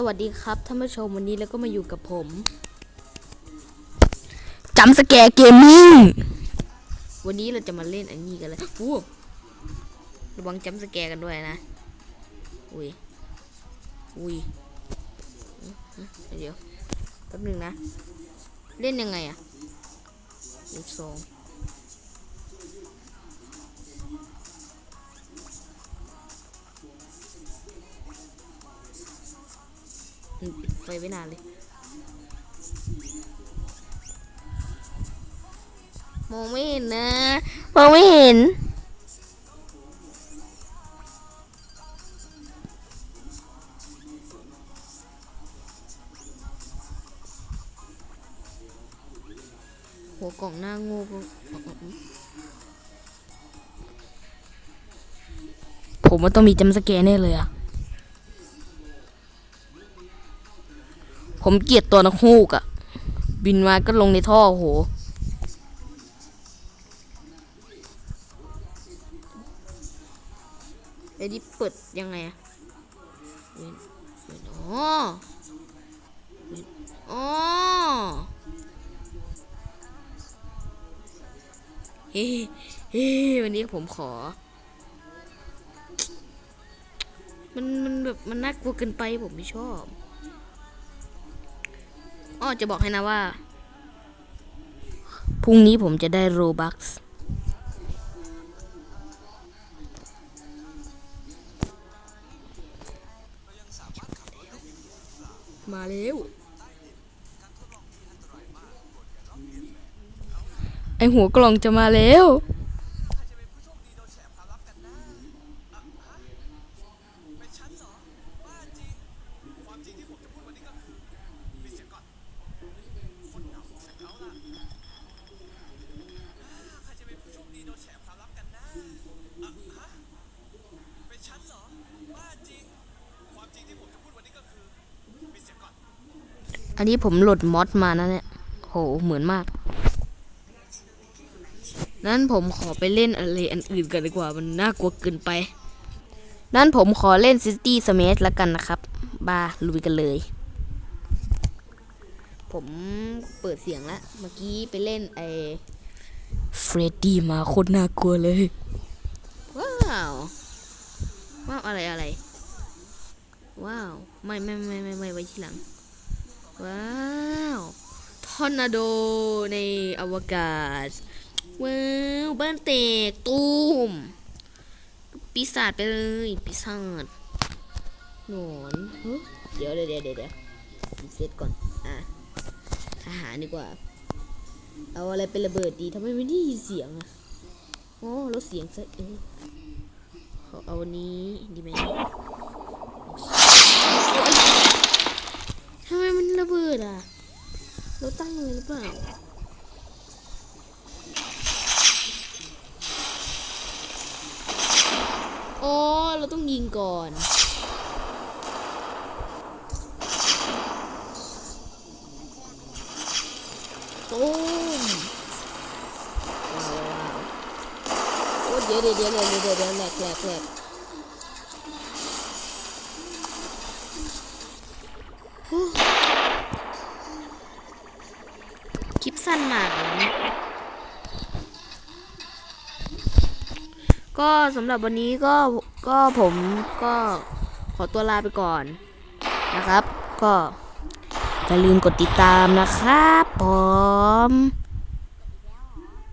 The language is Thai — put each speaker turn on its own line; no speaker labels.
สวัสดีครับท่านผู้ชมวันนี้แล้วก็มาอยู่กับผม
จำสแกร์เกมมิ่ง
วันนี้เราจะมาเล่นอันนี้กันเลยอู้ระวังจำสแกร์กันด้วยนะอุ้ยอุ้ยเดี๋ยวแป๊บหนึงนะ เล่นยังไงอะลูกซอง ปิดไฟไว้นานเลย มองไม่เห็นนะ มองไม่เห็น หัวกล่องหน้าโง่ก็ผมว่าต้องมีจำสแกนแน่เลยอะ ผมเกลียดตัวนักฮูกอะบินมาก็ลงในท่อโหเดี๋ยวนี้เปิดยังไงอะเว้นเว้นอ๋อเว้นอ๋อเฮ้เฮ้วันนี้ผมขอ มัน มันแบบ มันน่ากลัวเกินไปผมไม่ชอบ อ้อจะบอกให้นะว่า พรุ่งนี้ผมจะได้โรบัคส์มาเร็ว
ไอหัวกล่องจะมาแล้ว
อันนี้ผมโหลดมอดมานะเนี่ยโหเหมือนมาก นั้นผมขอไปเล่นอะไรอันอื่นกันดีกว่า มันน่ากลัวเกินไป นั้นผมขอเล่น City Smash แล้วกันนะครับ บาลุยกันเลย ผมเปิดเสียงแล้ว เมื่อกี้ไปเล่นไอ
เฟรดดี้มาโคตรน่ากลัวเลย
ว้าวว้าวอะไรอะไร ว้าว ไม่ไม่ไม่ไม่ไม่ไว้ทีหลัง ว้าวทอร์นาโดในอวกาศ ว้าวบ้านเตกตูมปีศาจไปเลยปีศาจหนอนเฮ้ยเดี๋ยวเดี๋ยวเดี๋ยวเดี๋ยวเซตก่อนอะอาหารดีกว่า เอาอะไรเป็นระเบิดดีทำไมไม่ได้ยินเสียงอะอ๋อลดเสียงซะเออขอเอาอันนี้ดีไหมมันระเบิดอะ เราตั้ง เปล่าอ๋อเราต้องยิงก่อนตูมว้าวว้าวโอ้เดี๋ยวเดี๋ยวเดี๋ยวเดี๋ยวเดี๋ยวเดี๋ยวแหลกแหลกแหลกโอ้คลิป สั้นมากเลยเนี่ยก็สำหรับวันนี้ก็ก็ผมก็ขอตัวลาไปก่อนนะครับ ก็อย่าลืมกดติดตามนะครับผม